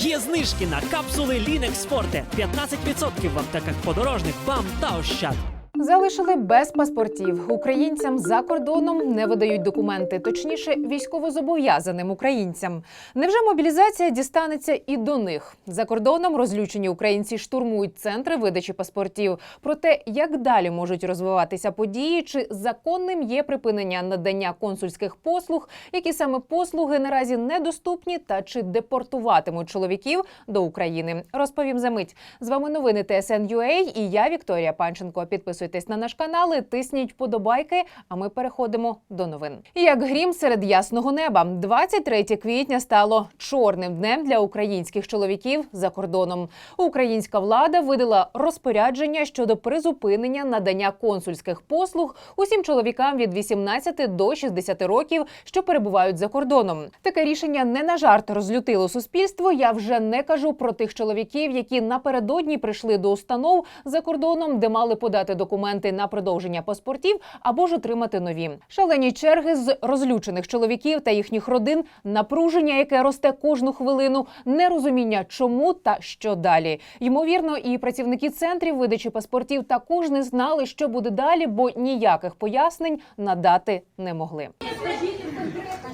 Є знижки на капсули Лінекс Forte 15% в аптеках подорожних БАМ та Ощад. Залишили без паспортів. Українцям за кордоном не видають документи, точніше, військовозобов'язаним українцям. Невже мобілізація дістанеться і до них? За кордоном розлючені українці штурмують центри видачі паспортів. Про те, як далі можуть розвиватися події, чи законним є припинення надання консульських послуг, які саме послуги наразі недоступні, та чи депортуватимуть чоловіків до України. Розповім за мить. З вами новини ТСН.UA і я Вікторія Панченко. Підписуйтесь на наш канал, і тисніть вподобайки. А ми переходимо до новин. Як грім серед ясного неба, 23 квітня стало чорним днем для українських чоловіків за кордоном. Українська влада видала розпорядження щодо призупинення надання консульських послуг усім чоловікам від 18 до 60 років, що перебувають за кордоном. Таке рішення не на жарт розлютило суспільство. Я вже не кажу про тих чоловіків, які напередодні прийшли до установ за кордоном, де мали подати документи на продовження паспортів або ж отримати нові. Шалені черги з розлючених чоловіків та їхніх родин, напруження, яке росте кожну хвилину, нерозуміння, чому та що далі. Ймовірно, і працівники центрів видачі паспортів також не знали, що буде далі, бо ніяких пояснень надати не могли.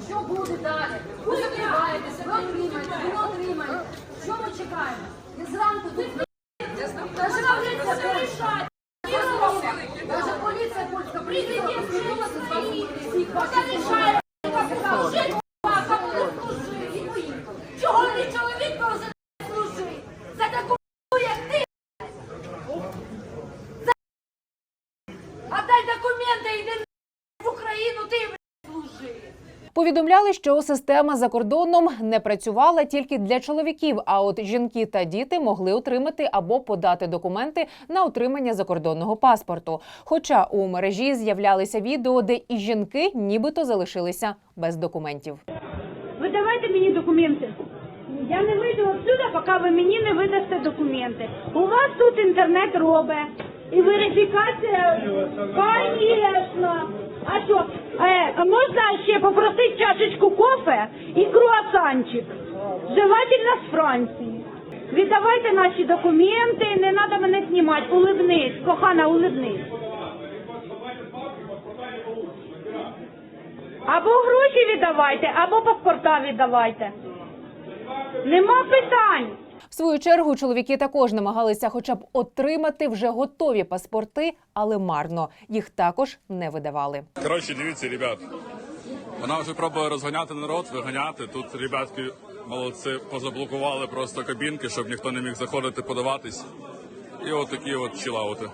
Що буде далі? Ви ви отримаєте, не отримаєте. Що ми чекаємо? І зранку тут Даже поліція порішать. Даже поліція польська прийде, скинула з вами всіх ваших рішає. Жить, кому не служив, і поїхав. Чого не чоловік повинен служити? За таку як ти. За- Отдай документи і йди в Україну, ти служи. Повідомляли, що система за кордоном не працювала тільки для чоловіків. А от жінки та діти могли отримати або подати документи на отримання закордонного паспорту. Хоча у мережі з'являлися відео, де і жінки нібито залишилися без документів. Ви давайте мені документи. Я не вийду отсюда, поки ви мені не видасте документи. У вас тут інтернет робить. І верифікація, звісно. А що, е, можна ще попросити чашечку кофе і круасанчик? Желательно з Франції. Віддавайте наші документи, не треба мене знімати. Улибнись, кохана, улибнись. Або гроші віддавайте, або паспорта віддавайте. Нема питань. В свою чергу чоловіки також намагалися, хоча б отримати вже готові паспорти, але марно їх також не видавали. Коротше, дивіться, ребят. Вона вже пробує розганяти народ, виганяти. Тут ребятки молодці позаблокували просто кабінки, щоб ніхто не міг заходити, подаватись. І от такі от чилаути.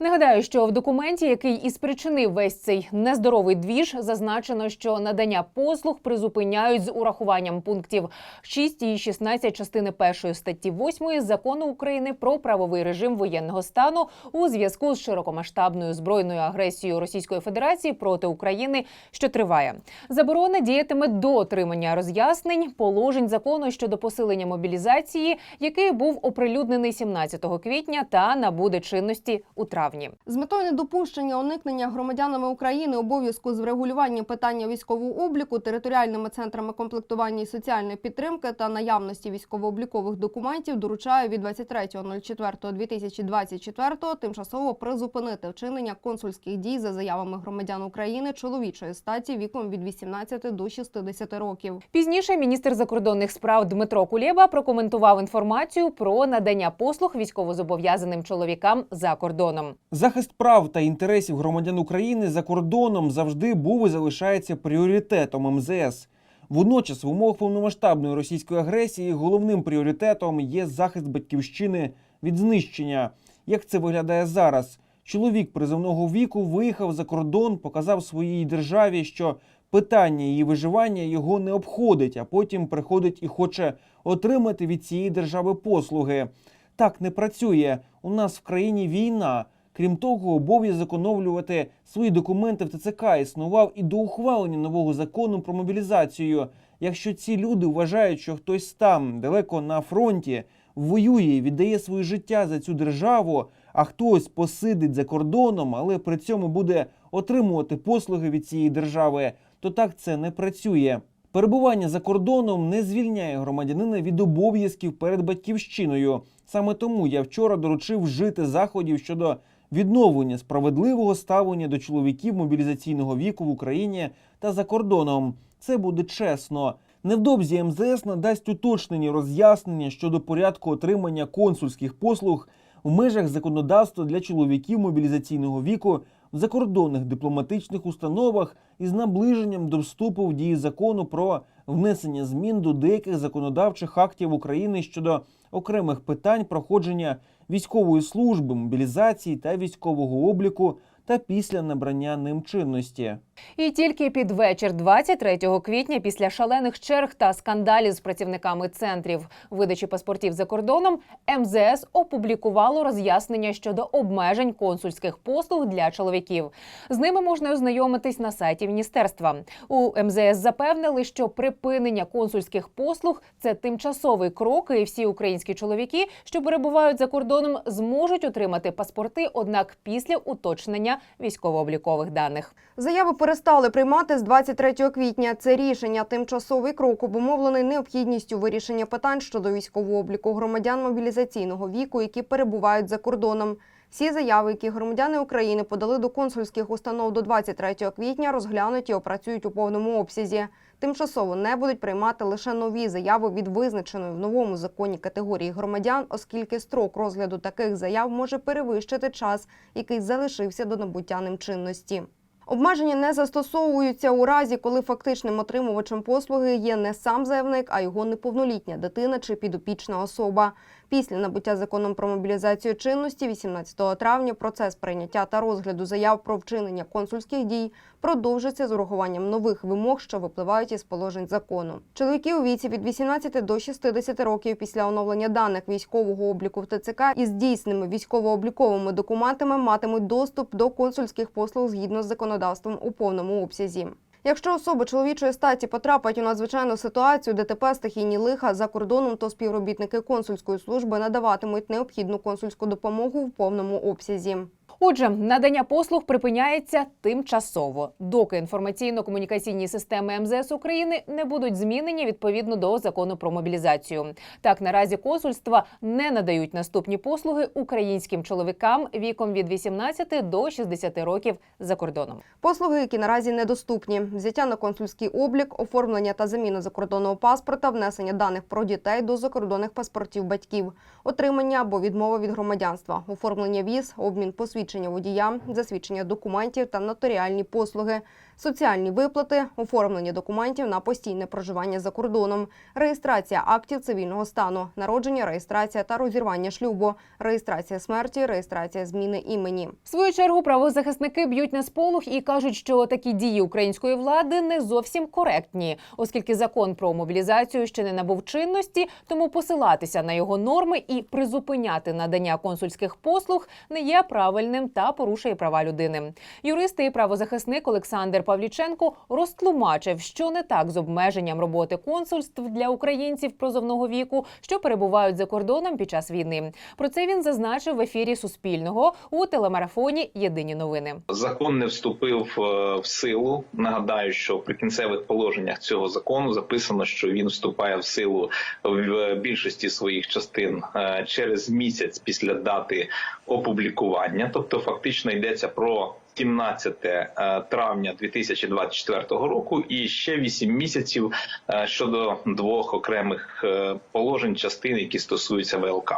Нагадаю, що в документі, який і спричинив весь цей нездоровий двіж, зазначено, що надання послуг призупиняють з урахуванням пунктів 6 і 16 частини 1 статті 8 закону України про правовий режим воєнного стану у зв'язку з широкомасштабною збройною агресією Російської Федерації проти України, що триває. Заборона діятиме до отримання роз'яснень положень закону щодо посилення мобілізації, який був оприлюднений 17 квітня та набуде чинності у травні. З метою недопущення уникнення громадянами України обов'язку з врегулювання питання військового обліку територіальними центрами комплектування і соціальної підтримки та наявності військово-облікових документів доручаю від 23.04.2024 тимчасово призупинити вчинення консульських дій за заявами громадян України чоловічої статі віком від 18 до 60 років. Пізніше міністр закордонних справ Дмитро Кулєба прокоментував інформацію про надання послуг військовозобов'язаним чоловікам за кордоном. Захист прав та інтересів громадян України за кордоном завжди був і залишається пріоритетом МЗС. Водночас, в умовах повномасштабної російської агресії головним пріоритетом є захист батьківщини від знищення. Як це виглядає зараз? Чоловік призовного віку виїхав за кордон, показав своїй державі, що питання її виживання його не обходить, а потім приходить і хоче отримати від цієї держави послуги. Так не працює. У нас в країні війна. Крім того, обов'язок оновлювати свої документи в ТЦК існував і до ухвалення нового закону про мобілізацію. Якщо ці люди вважають, що хтось там далеко на фронті воює і віддає своє життя за цю державу, а хтось посидить за кордоном, але при цьому буде отримувати послуги від цієї держави, то так це не працює. Перебування за кордоном не звільняє громадянина від обов'язків перед батьківщиною. Саме тому я вчора доручив вжити заходів щодо відновлення справедливого ставлення до чоловіків мобілізаційного віку в Україні та за кордоном. Це буде чесно. Невдовзі МЗС надасть уточнені роз'яснення щодо порядку отримання консульських послуг в межах законодавства для чоловіків мобілізаційного віку в закордонних дипломатичних установах із наближенням до вступу в дію закону про внесення змін до деяких законодавчих актів України щодо окремих питань проходження військової служби, мобілізації та військового обліку та після набрання ним чинності. І тільки під вечір 23 квітня, після шалених черг та скандалів з працівниками центрів видачі паспортів за кордоном, МЗС опублікувало роз'яснення щодо обмежень консульських послуг для чоловіків. З ними можна ознайомитись на сайті міністерства. У МЗС запевнили, що припинення консульських послуг це тимчасовий крок, і всі українські чоловіки, що перебувають за кордоном, зможуть отримати паспорти, однак після уточнення військово-облікових даних. Заяви перестали приймати з 23 квітня. Це рішення тимчасовий крок, обумовлений необхідністю вирішення питань щодо військового обліку громадян мобілізаційного віку, які перебувають за кордоном. Всі заяви, які громадяни України подали до консульських установ до 23 квітня, розглянуть і опрацюють у повному обсязі. Тимчасово не будуть приймати лише нові заяви від визначеної в новому законі категорії громадян, оскільки строк розгляду таких заяв може перевищити час, який залишився до набуття ним чинності. Обмеження не застосовуються у разі, коли фактичним отримувачем послуги є не сам заявник, а його неповнолітня дитина чи підопічна особа. Після набуття законом про мобілізацію чинності 18 травня процес прийняття та розгляду заяв про вчинення консульських дій продовжиться з урахуванням нових вимог, що випливають із положень закону. Чоловіки у віці від 18 до 60 років після оновлення даних військового обліку в ТЦК із дійсними військово-обліковими документами матимуть доступ до консульських послуг згідно з законодавством у повному обсязі. Якщо особи чоловічої статі потрапить у надзвичайну ситуацію, ДТП, стихійні лиха за кордоном, то співробітники консульської служби надаватимуть необхідну консульську допомогу в повному обсязі. Отже, надання послуг припиняється тимчасово, доки інформаційно-комунікаційні системи МЗС України не будуть змінені відповідно до закону про мобілізацію. Так наразі консульства не надають наступні послуги українським чоловікам віком від 18 до 60 років за кордоном. Послуги, які наразі недоступні: взяття на консульський облік, оформлення та заміна закордонного паспорта, внесення даних про дітей до закордонних паспортів батьків, отримання або відмова від громадянства, оформлення віз, обмін посвідчення водія, засвідчення документів та нотаріальні послуги, соціальні виплати, оформлення документів на постійне проживання за кордоном, реєстрація актів цивільного стану, народження, реєстрація та розірвання шлюбу, реєстрація смерті, реєстрація зміни імені. В свою чергу правозахисники б'ють на сполох і кажуть, що такі дії української влади не зовсім коректні, оскільки закон про мобілізацію ще не набув чинності, тому посилатися на його норми і призупиняти надання консульських послуг не є правильним та порушує права людини. Юрист і правозахисник Олександр Павліченко розтлумачив, що не так з обмеженням роботи консульств для українців прозовного віку, що перебувають за кордоном під час війни. Про це він зазначив в ефірі Суспільного у телемарафоні Єдині новини. Закон не вступив е, в силу. Нагадаю, що в прикінцевих положеннях цього закону записано, що він вступає в силу в більшості своїх частин е, через місяць після дати опублікування. Тобто, фактично йдеться про 17 е, травня 2024 року, і ще 8 місяців е, щодо двох окремих е, положень частин, які стосуються ВЛК.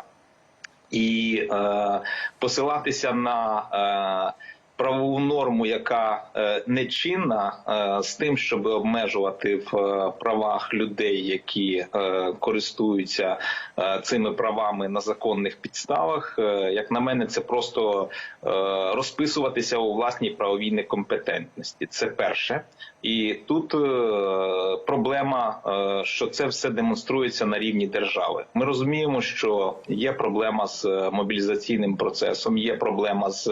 І е, посилатися на е, правову норму, яка е, нечинна, е, з тим, щоб обмежувати в е, правах людей, які користуються цими правами на законних підставах, як на мене, це просто розписуватися у власній правовій некомпетентності. Це перше. І тут проблема, що це все демонструється на рівні держави. Ми розуміємо, що є проблема з мобілізаційним процесом, є проблема з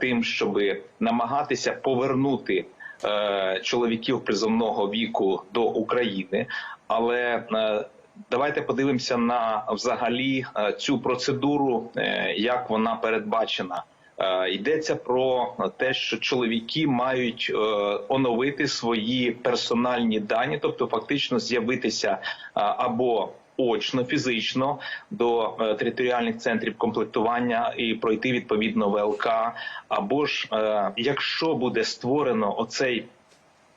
тим, щоб намагатися повернути е, чоловіків призовного віку до України, але е, Давайте подивимося на взагалі е, цю процедуру, е, як вона передбачена. Е, Йдеться про те, що чоловіки мають е, оновити свої персональні дані, тобто фактично з'явитися е, або очно, фізично до е, територіальних центрів комплектування і пройти відповідно ВЛК, або ж е, якщо буде створено оцей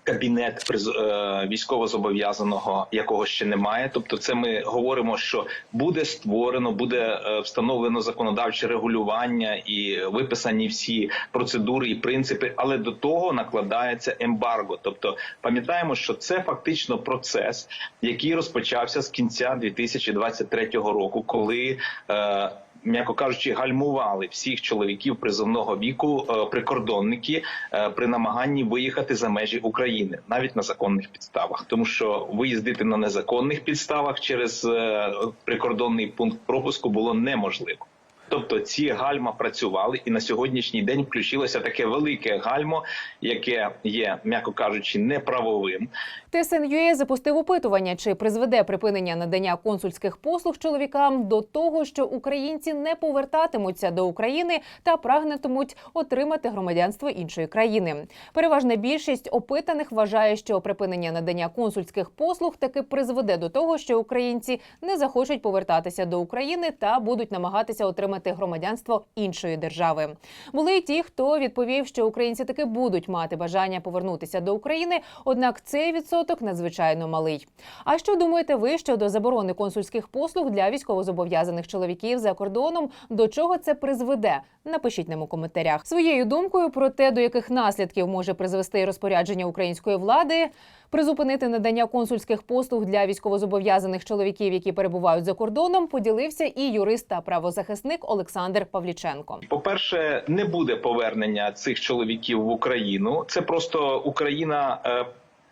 кабінет приз- е, військовозобов'язаного, якого ще немає. Тобто, це ми говоримо, що буде створено, буде е, встановлено законодавче регулювання і виписані всі процедури і принципи, але до того накладається ембарго. Тобто, пам'ятаємо, що це фактично процес, який розпочався з кінця 2023 року, коли е, М'яко кажучи, гальмували всіх чоловіків призовного віку е, прикордонники е, при намаганні виїхати за межі України, навіть на законних підставах, тому що виїздити на незаконних підставах через е, прикордонний пункт пропуску було неможливо. Тобто ці гальма працювали, і на сьогоднішній день включилося таке велике гальмо, яке є, м'яко кажучи, неправовим. ТСНЮА запустив опитування, чи призведе припинення надання консульських послуг чоловікам до того, що українці не повертатимуться до України та прагнетимуть отримати громадянство іншої країни. Переважна більшість опитаних вважає, що припинення надання консульських послуг таки призведе до того, що українці не захочуть повертатися до України та будуть намагатися отримати громадянство іншої держави. Були й ті, хто відповів, що українці таки будуть мати бажання повернутися до України, однак цей відсоток надзвичайно малий. А що думаєте ви щодо заборони консульських послуг для військовозобов'язаних чоловіків за кордоном? До чого це призведе? Напишіть нам у коментарях своєю думкою про те, до яких наслідків може призвести розпорядження української влади. Призупинити надання консульських послуг для військовозобов'язаних чоловіків, які перебувають за кордоном, поділився і юрист та правозахисник Олександр Павліченко. По-перше, не буде повернення цих чоловіків в Україну. Це просто Україна, е,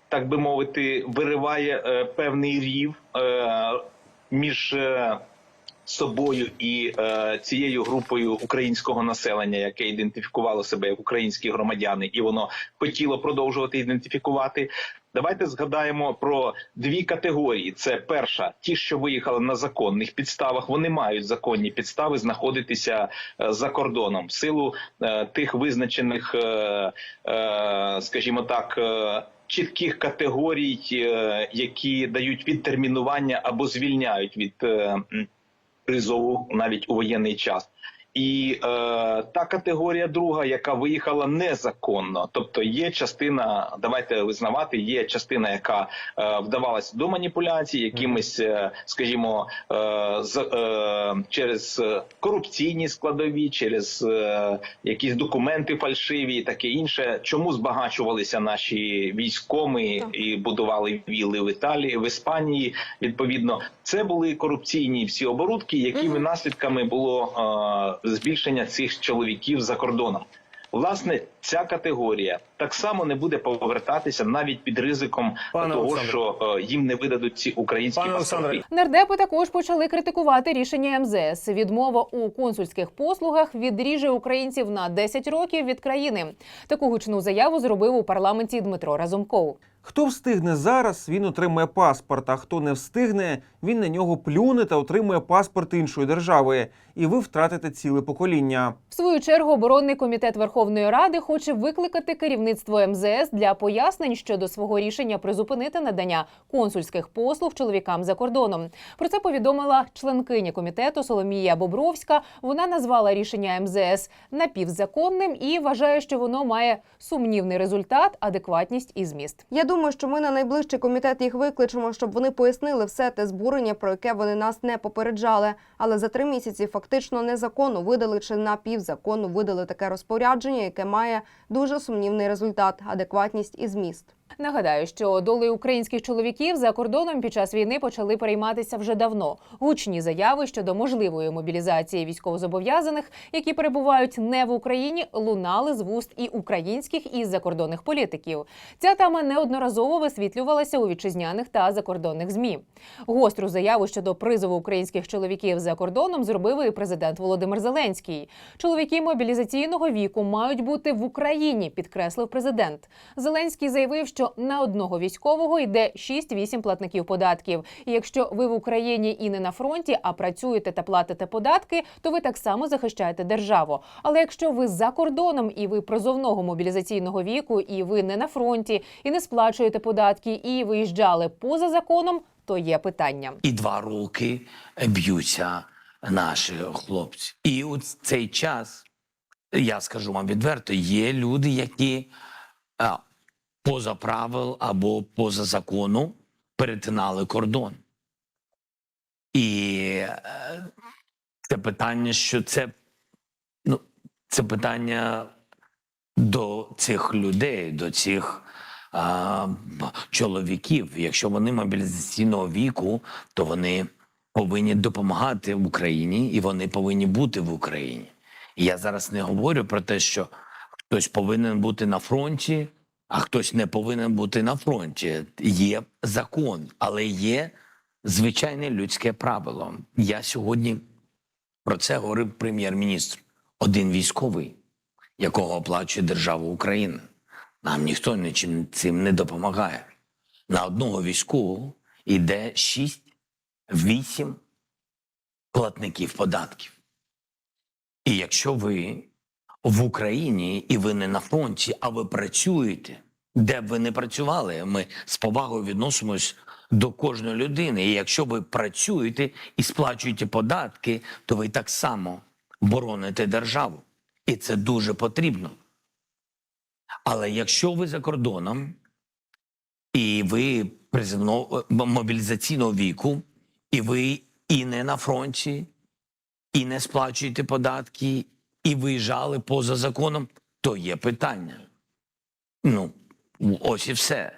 так би мовити, вириває е, певний рів е, між. Собою і е, цією групою українського населення, яке ідентифікувало себе як українські громадяни, і воно хотіло продовжувати ідентифікувати. Давайте згадаємо про дві категорії: це перша, ті, що виїхали на законних підставах, вони мають законні підстави знаходитися е, за кордоном в силу е, тих визначених, е, скажімо так. Чітких категорій, які дають відтермінування або звільняють від призову навіть у воєнний час. І е, та категорія друга, яка виїхала незаконно, тобто є частина, давайте визнавати, є частина, яка е, вдавалася до маніпуляцій, якимись, е, скажімо, е, з, е, через корупційні складові, через е, якісь документи фальшиві і таке інше. Чому збагачувалися наші військомі і будували віли в Італії, в Іспанії? Відповідно, це були корупційні всі оборудки, якими наслідками було е, збільшення цих чоловіків за кордоном. Власне, ця категорія так само не буде повертатися навіть під ризиком Пане того, Олександре. що е, їм не видадуть ці українські Пане паспорти. Олександре, Нардепи також почали критикувати рішення МЗС. Відмова у консульських послугах відріже українців на 10 років від країни. Таку гучну заяву зробив у парламенті Дмитро Разумков. Хто встигне зараз, він отримує паспорт. А хто не встигне, він на нього плюне та отримує паспорт іншої держави. І ви втратите ціле покоління. В свою чергу оборонний комітет Верховної Ради хоче викликати керівництво МЗС для пояснень щодо свого рішення призупинити надання консульських послуг чоловікам за кордоном. Про це повідомила членкиня комітету Соломія Бобровська. Вона назвала рішення МЗС напівзаконним і вважає, що воно має сумнівний результат, адекватність і зміст. Я думаю, що ми на найближчий комітет їх викличемо, щоб вони пояснили все те збурення, про яке вони нас не попереджали. Але за три місяці фактично незаконно видали чи напівзаконно видали таке розпорядження, яке має дуже сумнівний результат, адекватність і зміст. Нагадаю, що долею українських чоловіків за кордоном під час війни почали перейматися вже давно. Гучні заяви щодо можливої мобілізації військовозобов'язаних, які перебувають не в Україні, лунали з вуст і українських і закордонних політиків. Ця тема неодноразово висвітлювалася у вітчизняних та закордонних змі. Гостру заяву щодо призову українських чоловіків за кордоном зробив і президент Володимир Зеленський. Чоловіки мобілізаційного віку мають бути в Україні, підкреслив президент. Зеленський заявив, що на одного військового йде 6-8 платників податків. І якщо ви в Україні і не на фронті, а працюєте та платите податки, то ви так само захищаєте державу. Але якщо ви за кордоном і ви призовного мобілізаційного віку, і ви не на фронті, і не сплачуєте податки, і виїжджали поза законом, то є питання. і два роки б'ються наші хлопці. І у цей час, я скажу вам відверто, є люди, які поза правил або поза закону перетинали кордон. І е, це питання, що це, ну, це питання до цих людей, до цих а, чоловіків. Якщо вони мобілізаційного віку, то вони повинні допомагати Україні і вони повинні бути в Україні. І я зараз не говорю про те, що хтось повинен бути на фронті, а хтось не повинен бути на фронті. Є закон, але є звичайне людське правило. Я сьогодні про це говорив прем'єр-міністр. Один військовий, якого оплачує держава України. Нам ніхто цим не допомагає. На одного військового йде 6-8 платників податків. І якщо ви в Україні і ви не на фронті, а ви працюєте, де б ви не працювали, ми з повагою відносимось до кожної людини. І якщо ви працюєте і сплачуєте податки, то ви так само бороните державу. І це дуже потрібно. Але якщо ви за кордоном і ви призивного е, мобілізаційного віку, і ви і не на фронті, і не сплачуєте податки, і виїжджали поза законом, то є питання. Ну, ось і все.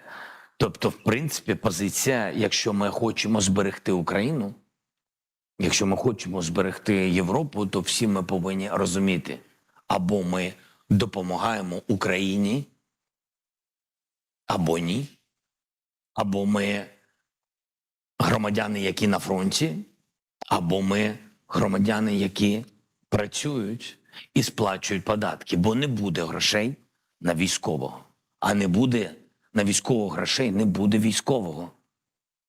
Тобто, в принципі, позиція, якщо ми хочемо зберегти Україну, якщо ми хочемо зберегти Європу, то всі ми повинні розуміти, або ми допомагаємо Україні, або ні, або ми громадяни, які на фронті, або ми громадяни, які працюють і сплачують податки, бо не буде грошей на військового, а не буде на військового грошей, не буде військового,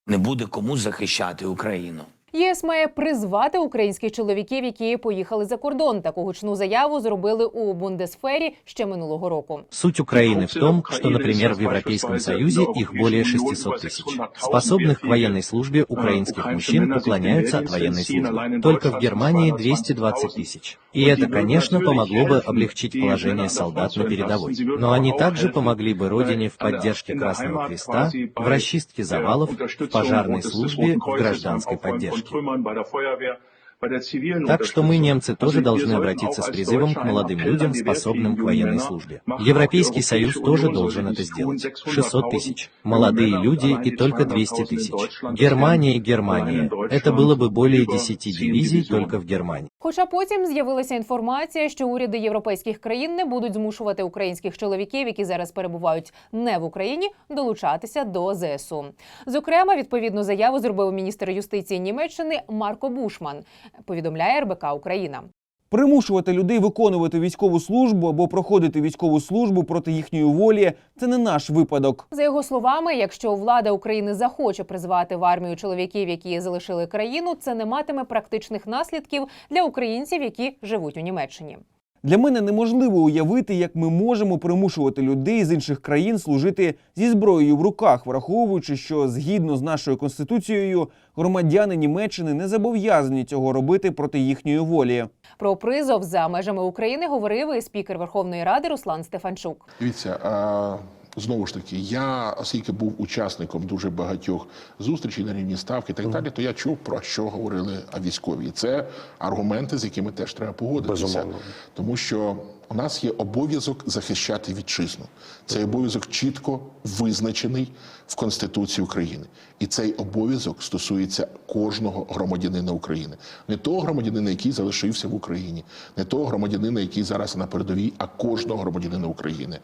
не буде кому захищати Україну. ЄС має призвати українських чоловіків, які поїхали за кордон. Таку гучну заяву зробили у Бундесфері ще минулого року. Суть Украины в том, что, например, в Европейском Союзе их более 600 тысяч. Способных к военной службе украинских мужчин уклоняются от военной службы. Только в Германии 220 тысяч. И это, конечно, помогло бы облегчить положение солдат на передовой. Но они также помогли бы Родине в поддержке Красного Креста, в расчистке завалов, в пожарной службе, в гражданской поддержке. Trümmern bei der Feuerwehr. Так что мы, немцы, тоже должны обратиться с призывом к молодым людям, способным к военной службе. Европейский Союз тоже должен это сделать. 600 тысяч. Молодые люди и только 200 тысяч. Германия и Германия. Это было бы более 10 дивизий только в Германии. Хоча потім з'явилася інформація, що уряди європейських країн не будуть змушувати українських чоловіків, які зараз перебувають не в Україні, долучатися до ЗСУ. Зокрема, відповідну заяву зробив міністр юстиції Німеччини Марко Бушман. Повідомляє РБК Україна. Примушувати людей виконувати військову службу або проходити військову службу проти їхньої волі це не наш випадок. За його словами, якщо влада України захоче призвати в армію чоловіків, які залишили країну, це не матиме практичних наслідків для українців, які живуть у Німеччині. Для мене неможливо уявити, як ми можемо примушувати людей з інших країн служити зі зброєю в руках, враховуючи, що згідно з нашою конституцією громадяни Німеччини не зобов'язані цього робити проти їхньої волі. Про призов за межами України говорив і спікер Верховної Ради Руслан Стефанчук. Дивіться, а, знову ж таки, я, оскільки був учасником дуже багатьох зустрічей на рівні ставки і так далі, то я чув про що говорили військові. І це аргументи, з якими теж треба погодитися. Тому що у нас є обов'язок захищати вітчизну. Цей обов'язок чітко визначений в Конституції України. І цей обов'язок стосується кожного громадянина України, не того громадянина, який залишився в Україні, не того громадянина, який зараз на передовій, а кожного громадянина України.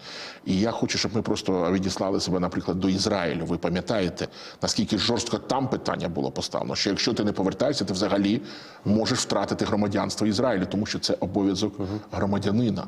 І я хочу, щоб ми просто відіслали себе, наприклад, до Ізраїлю. Ви пам'ятаєте, наскільки жорстко там питання було поставлено, що якщо ти не повертаєшся, ти взагалі можеш втратити громадянство Ізраїлю, тому що це обов'язок громадянина.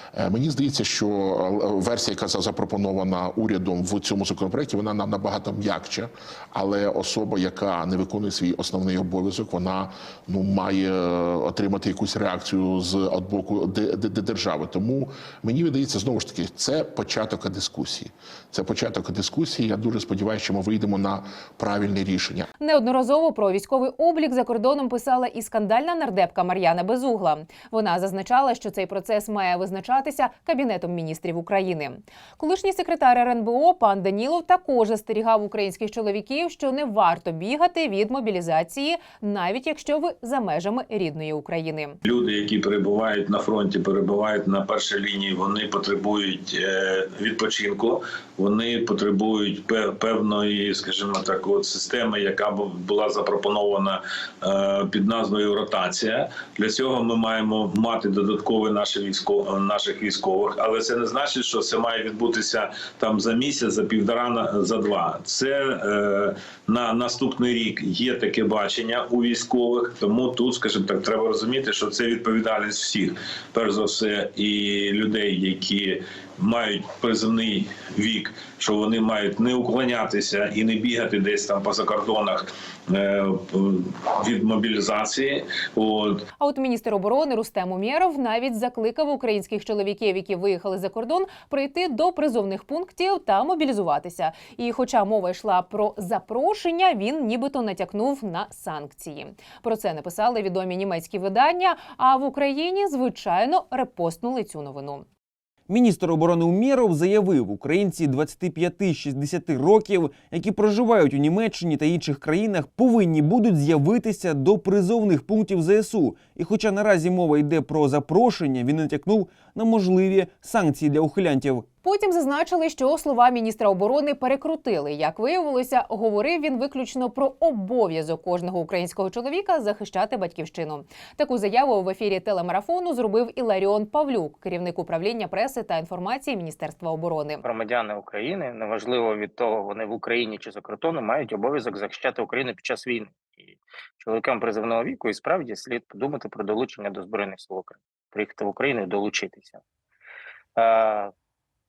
Мені здається, що е, версія, яка запропонована урядом в цьому законопроекті, вона на- набагато м'якча, але особа, яка не виконує свій основний обов'язок, вона ну має е, отримати якусь реакцію з боку де- де- де- держави. Тому мені видається знову ж таки, це початок дискусії. Це початок дискусії. Я дуже сподіваюся, що ми вийдемо на правильне рішення. Неодноразово про військовий облік за кордоном писала і скандальна нардепка Мар'яна Безугла. Вона зазначала, що цей процес має визначатися Кабінетом міністрів України. Колишній секретар РНБО пан Данілов також застерігав українських чоловіків, що не варто бігати від мобілізації, навіть якщо ви за межами рідної України. Люди, які перебувають на фронті, перебувають на першій лінії, вони потребують е, відпочинку. Вони потребують певної, скажімо так, от системи, яка була запропонована е, під назвою ротація. Для цього ми маємо мати додаткові наші військо наших військових, але це не значить, що це має відбутися там за місяць, за півтора за два. Це е, на наступний рік є таке бачення у військових. Тому тут, скажімо так, треба розуміти, що це відповідальність всіх, перш за все, і людей, які мають приземний вік, що вони мають не уклонятися і не бігати десь там по закордонах е, від мобілізації. От А от міністр оборони Рустем Умєров навіть закликав українських чоловіків, які виїхали за кордон, прийти до призовних пунктів та мобілізуватися. І, хоча мова йшла про запрошення, він нібито натякнув на санкції. Про це написали відомі німецькі видання. А в Україні, звичайно, репостнули цю новину. Міністр оборони Умєров заявив, українці 25-60 років, які проживають у Німеччині та інших країнах, повинні будуть з'явитися до призовних пунктів ЗСУ. І хоча наразі мова йде про запрошення, він натякнув на можливі санкції для ухилянтів. Потім зазначили, що слова міністра оборони перекрутили. Як виявилося, говорив він виключно про обов'язок кожного українського чоловіка захищати батьківщину. Таку заяву в ефірі телемарафону зробив Іларіон Павлюк, керівник управління преси та інформації Міністерства оборони. громадяни України, неважливо від того, вони в Україні чи за кордоном, мають обов'язок захищати Україну під час війни. І чоловікам призовного віку і справді слід подумати про долучення до збройних сил України, приїхати в Україну і долучитися.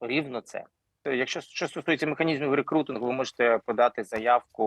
Рівно це. Якщо що стосується механізмів рекрутингу, ви можете подати заявку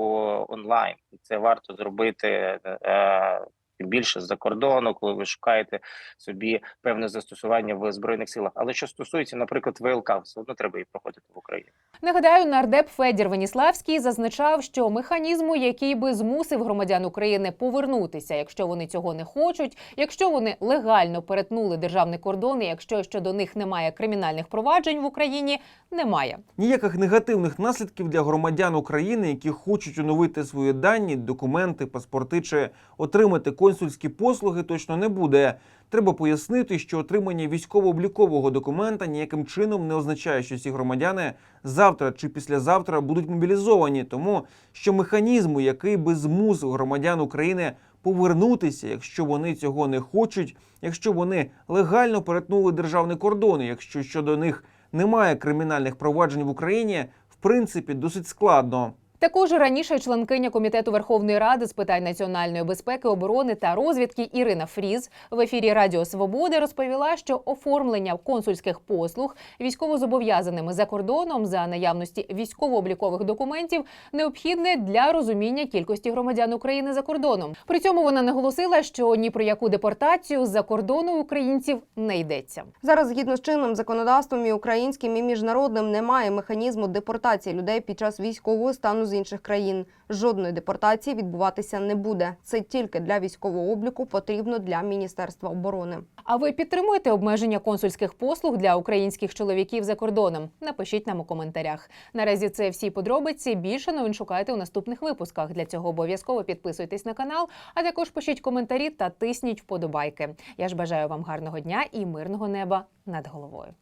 онлайн, і це варто зробити е, тим більше з-за кордону, коли ви шукаєте собі певне застосування в збройних силах. Але що стосується, наприклад, ВЛК, все одно треба її проходити в Україні. Нагадаю, нардеп Федір Веніславський зазначав, що механізму, який би змусив громадян України повернутися, якщо вони цього не хочуть, якщо вони легально перетнули державний кордон, і якщо щодо них немає кримінальних проваджень в Україні, немає. Ніяких негативних наслідків для громадян України, які хочуть оновити свої дані, документи, паспорти чи отримати консульські послуги, точно не буде. Треба пояснити, що отримання військово-облікового документа ніяким чином не означає, що ці громадяни завтра чи післязавтра будуть мобілізовані, тому що механізму, який би змусив громадян України повернутися, якщо вони цього не хочуть, якщо вони легально перетнули державний кордон, якщо щодо них немає кримінальних проваджень в Україні, в принципі, досить складно. Також раніше членкиня комітету Верховної Ради з питань національної безпеки, оборони та розвідки Ірина Фріз в ефірі Радіо Свобода розповіла, що оформлення консульських послуг військовозобов'язаними за кордоном за наявності військово-облікових документів необхідне для розуміння кількості громадян України за кордоном. При цьому вона наголосила, що ні про яку депортацію з-за кордону українців не йдеться. Зараз, згідно з чинним законодавством і українським і міжнародним, немає механізму депортації людей під час військового стану з інших країн. Жодної депортації відбуватися не буде. Це тільки для військового обліку потрібно для Міністерства оборони. А ви підтримуєте обмеження консульських послуг для українських чоловіків за кордоном? Напишіть нам у коментарях. Наразі це всі подробиці. Більше новин шукайте у наступних випусках. Для цього обов'язково підписуйтесь на канал, а також пишіть коментарі та тисніть вподобайки. Я ж бажаю вам гарного дня і мирного неба над головою.